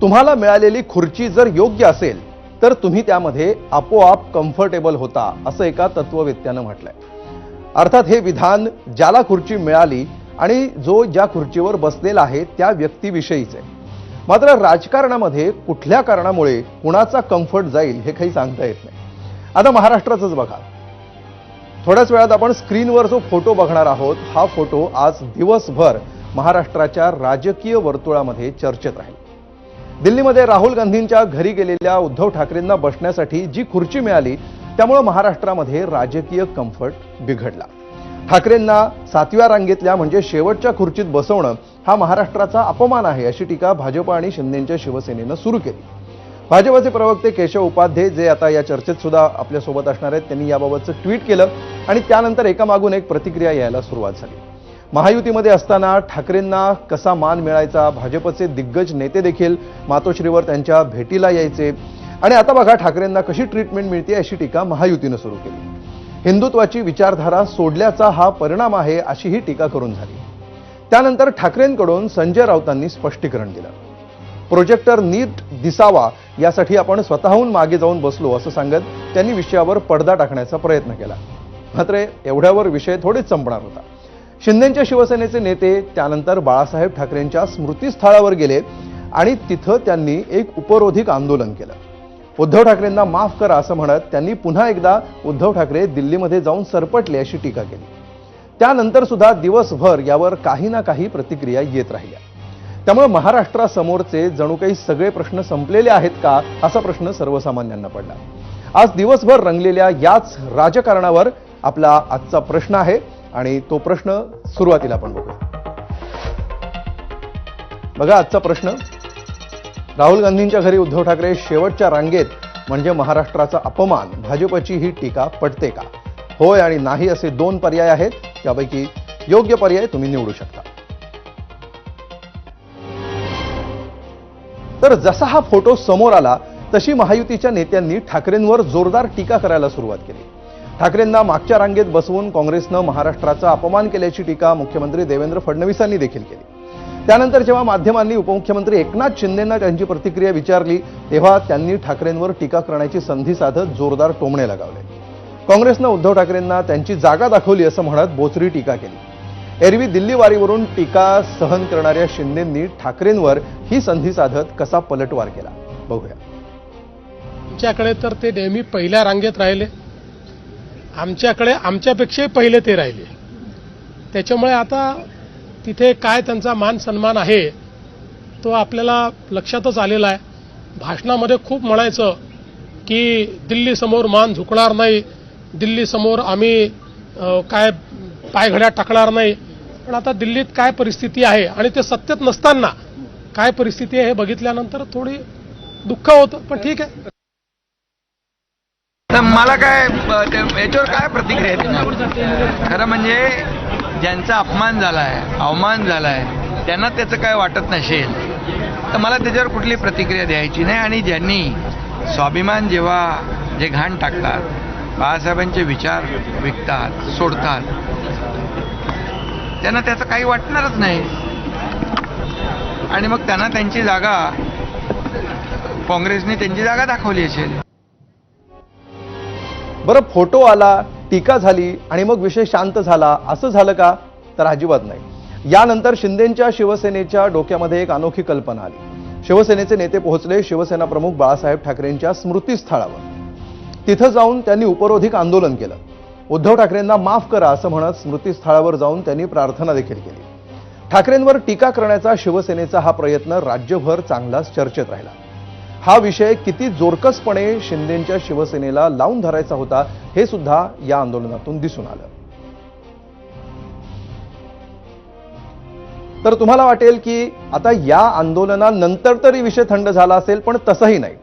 तुम्हाला मिळालेली खुर्ची जर योग्य असेल तर तुम्ही त्यामध्ये आपोआप कम्फर्टेबल होता असं एका तत्ववेत्यानं म्हटलंय. अर्थात हे विधान ज्याला खुर्ची मिळाली आणि जो ज्या खुर्चीवर बसलेला आहे त्या व्यक्तीविषयीच आहे. मात्र राजकारणामध्ये कुठल्या कारणामुळे कुणाचा कम्फर्ट जाईल हे काही सांगता येत नाही. आता महाराष्ट्राचंच बघा. थोड्याच वेळात आपण स्क्रीनवर जो फोटो बघणार आहोत हा फोटो आज दिवसभर महाराष्ट्राच्या राजकीय वर्तुळामध्ये चर्चेत राहील. दिल्लीमध्ये राहुल गांधींच्या घरी गेलेल्या उद्धव ठाकरेंना बसण्यासाठी जी खुर्ची मिळाली त्यामुळं महाराष्ट्रामध्ये राजकीय कम्फर्ट बिघडला. ठाकरेंना सातव्या रांगेतल्या म्हणजे शेवटच्या खुर्चीत बसवणं हा महाराष्ट्राचा अपमान आहे अशी टीका भाजप आणि शिंदेच्या शिवसेनेनं सुरू केली. भाजपचे प्रवक्ते केशव उपाध्ये जे आता या चर्चेत सुद्धा आपल्यासोबत असणार आहेत त्यांनी याबाबतचं ट्विट केलं आणि त्यानंतर एकामागून एक प्रतिक्रिया यायला सुरुवात झाली. महायुतीमध्ये असताना ठाकरेंना कसा मान मिळायचा? भाजपचे दिग्गज नेते देखील मातोश्रीवर त्यांच्या भेटीला यायचे. आणि आता बघा ठाकरेंना कशी ट्रीटमेंट मिळते अशी टीका महायुतीनं सुरू केली. हिंदुत्वाची विचारधारा सोडल्याचा हा परिणाम आहे अशी ही टीका करून झाली. त्यानंतर ठाकरेंकडून संजय राऊतांनी स्पष्टीकरण दिलं. प्रोजेक्टर नीट दिसावा यासाठी आपण स्वतःहून मागे जाऊन बसलो असं सांगत त्यांनी विषयावर पडदा टाकण्याचा प्रयत्न केला. मात्र एवढ्यावर विषय थोडेच संपणार होता. शिंदेच्या शिवसेनेचे नेते त्यानंतर बाळासाहेब ठाकरेंच्या स्मृतीस्थळावर गेले आणि तिथं त्यांनी एक उपरोधिक आंदोलन केलं. उद्धव ठाकरेंना माफ करा असं म्हणत त्यांनी पुन्हा एकदा उद्धव ठाकरे दिल्लीमध्ये जाऊन सरपटले अशी टीका केली. त्यानंतर सुद्धा दिवसभर यावर काही ना काही प्रतिक्रिया येत राहिल्या. त्यामुळे महाराष्ट्रासमोरचे जणू काही सगळे प्रश्न संपलेले आहेत का असा प्रश्न सर्वसामान्यांना पडला. आज दिवसभर रंगलेल्या याच राजकारणावर आपला आजचा प्रश्न आहे. आणि तो प्रश्न सुरुवातीला आपण बघू बघा आजचा प्रश्न. राहुल गांधींच्या घरी उद्धव ठाकरे शेवटच्या रांगेत म्हणजे महाराष्ट्राचा अपमान भाजपची ही टीका पटते का? होय आणि नाही असे दोन पर्याय आहेत त्यापैकी योग्य पर्याय तुम्ही निवडू शकता. तर जसा हा फोटो समोर आला तशी महायुतीच्या नेत्यांनी ठाकरेंवर जोरदार टीका करायला सुरुवात केली. ठाकरेंना मागच्या रांगेत बसवून काँग्रेसनं महाराष्ट्राचा अपमान केल्याची टीका मुख्यमंत्री देवेंद्र फडणवीसांनी देखील केली. त्यानंतर जेव्हा माध्यमांनी उपमुख्यमंत्री एकनाथ शिंदेंना त्यांची प्रतिक्रिया विचारली तेव्हा त्यांनी ठाकरेंवर टीका करण्याची संधी साधत जोरदार टोमणे लगावले. काँग्रेसनं उद्धव ठाकरेंना त्यांची जागा दाखवली असं म्हणत बोचरी टीका केली. एरवी दिल्ली वारीवरून टीका सहन करणाऱ्या शिंदेंनी ठाकरेंवर ही संधी साधत कसा पलटवार केला? बघूया. आमच्याकडे तर ते नेहमी पहिल्या रांगेत राहिले. आमच्याकडे आमच्यापेक्षाही पहिले ते राहिले. त्याच्यामुळे आता तिथे काय त्यांचा मान सन्मान आहे तो आपल्याला लक्षातच आलेला आहे. भाषणामध्ये खूप म्हणायचं की दिल्लीसमोर मान झुकणार नाही दिल्लीसमोर आम्ही काय पायघड्या टाकणार नाही. पण आता दिल्लीत काय परिस्थिती आहे आणि ते सत्तेत नसताना काय परिस्थिती आहे हे बघितल्यानंतर थोडी दुःख होतं पण ठीक आहे. तर मला काय याच्यावर काय प्रतिक्रिया आहे? खरं म्हणजे ज्यांचा अपमान झाला आहे अवमान झाला आहे त्यांना त्याचं काय वाटत नसेल तर मला त्याच्यावर कुठली प्रतिक्रिया द्यायची नाही. आणि ज्यांनी स्वाभिमान जेव्हा जे घाण टाकतात बाळासाहेबांचे विचार विकतात सोडतात त्यांना त्याचं काही वाटणारच नाही. आणि मग त्यांना त्यांची जागा काँग्रेसने त्यांची जागा दाखवली असेल. बरं फोटो आला टीका झाली आणि मग विषय शांत झाला असं झालं का? तर अजिबात नाही. यानंतर शिंदेच्या शिवसेनेच्या डोक्यामध्ये एक अनोखी कल्पना आली. शिवसेनेचे नेते पोहोचले शिवसेना प्रमुख बाळासाहेब ठाकरेंच्या स्मृतीस्थळावर. तिथं जाऊन त्यांनी उपरोधिक आंदोलन केलं. उद्धव ठाकरेंना माफ करा असं म्हणत स्मृतीस्थळावर जाऊन त्यांनी प्रार्थना देखील केली. ठाकरेंवर टीका करण्याचा शिवसेनेचा हा प्रयत्न राज्यभर चांगलाच चर्चेत राहिला. हा विषय किती जोरकसपणे शिंदेच्या शिवसेनेला लावून धरायचा होता हे सुद्धा या आंदोलनातून दिसून आलं. तर तुम्हाला वाटेल की आता या आंदोलनानंतर तरी विषय थंड झाला असेल पण तसंही नाही.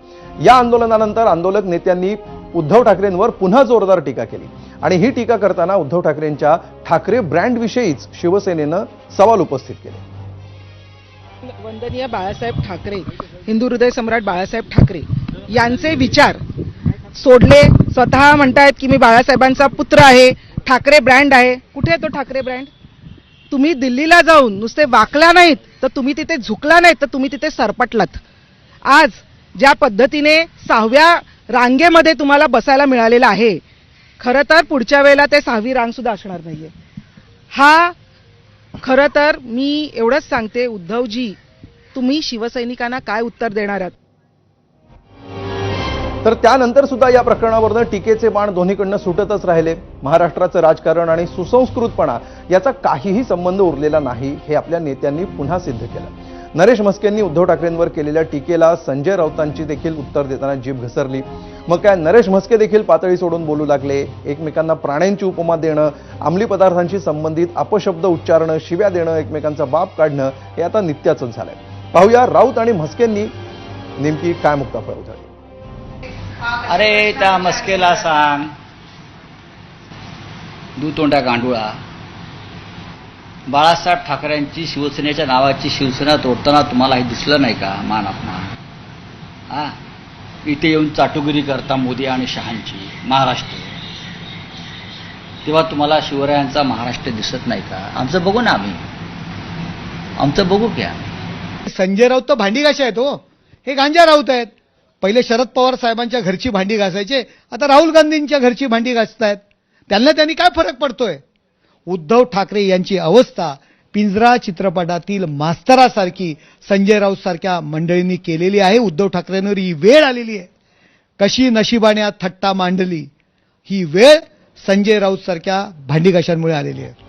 या आंदोलनानंतर आंदोलक नेत्यांनी उद्धव ठाकरेंवर पुन्हा जोरदार टीका केली. आणि ही टीका करताना उद्धव ठाकरेंच्या ठाकरे ब्रँडविषयीच शिवसेनेनं सवाल उपस्थित केले. वंदनीय बाळासाहेब ठाकरे हिंदू हृदय सम्राट बाळासाहेब ठाकरे यांचे विचार सोडले. स्वतः म्हणतायत की मी बाळासाहेबांचा पुत्र आहे ठाकरे ब्रँड आहे. कुठे आहे तो ठाकरे ब्रँड? तुम्ही दिल्लीला जाऊन नुसते वाकला नाहीत तर तुम्ही तिथे झुकला नाहीत तर तुम्ही तिथे सरपटलात. आज ज्या पद्धतीने सहाव्या रांगेमध्ये तुम्हाला बसायला मिळालेलं आहे खरं तर पुढच्या वेळेला ते सहावी रांगसुद्धा असणार असणार नाहीये. हा खरं तर मी एवढंच सांगते उद्धवजी तुम्ही शिवसैनिकांना काय उत्तर देणार आहात? तर त्यानंतर सुद्धा या प्रकरणावरनं टीकेचे बाण दोन्हीकडनं सुटतच राहिले. महाराष्ट्राचं राजकारण आणि सुसंस्कृतपणा याचा काहीही संबंध उरलेला नाही हे आपल्या नेत्यांनी पुन्हा सिद्ध केलं. नरेश म्हस्केंनी उद्धव ठाकरेंवर केलेल्या टीकेला संजय राऊतांची देखील उत्तर देताना जीभ घसरली. मग काय नरेश म्हस्के देखील पातळी सोडून बोलू लागले? एकमेकांना प्राण्यांची उपमा देणं अंमली पदार्थांशी संबंधित अपशब्द उच्चारणं शिव्या देणं एकमेकांचा बाप काढणं हे आता नित्याचंच झालंय. पाहूया राऊत आणि म्हस्केंनी नेमकी काय मुक्ता उधळली. अरे त्या मस्केला सांग. दुतोंडा गांडुळा. बाळासाहेब ठाकरेंची शिवसेनेच्या नावाची शिवसेना तोडताना तुम्हाला हे दिसलं नाही का? मान अपमान. हा? इथे येऊन चाटुगिरी करता मोदी आणि शहांची महाराष्ट्र. तेव्हा तुम्हाला शिवरायांचा महाराष्ट्र दिसत नाही का? आमचं बघू ना आम्ही. आमचं बघू क्या? संजय राऊत तर भांडी घाशा आहेत हो. हे गांजा राऊत आहेत. पहिले शरद पवार साहेबांच्या घरची भांडी घासायचे आता राहुल गांधींच्या घरची भांडी घासतायत. त्यांना त्यांनी काय फरक पडतोय? उद्धव ठाकरे यांची अवस्था पिंजरा चित्रपटातील मास्तरासारखी संजय राऊत सारख्या मंडळींनी केलेली आहे. उद्धव ठाकरेंवर ही वेळ आलेली आहे. कशी नशिबाने थट्टा मांडली ही वेळ संजय राऊत सारख्या भांडीघाशांमुळे आलेली आहे.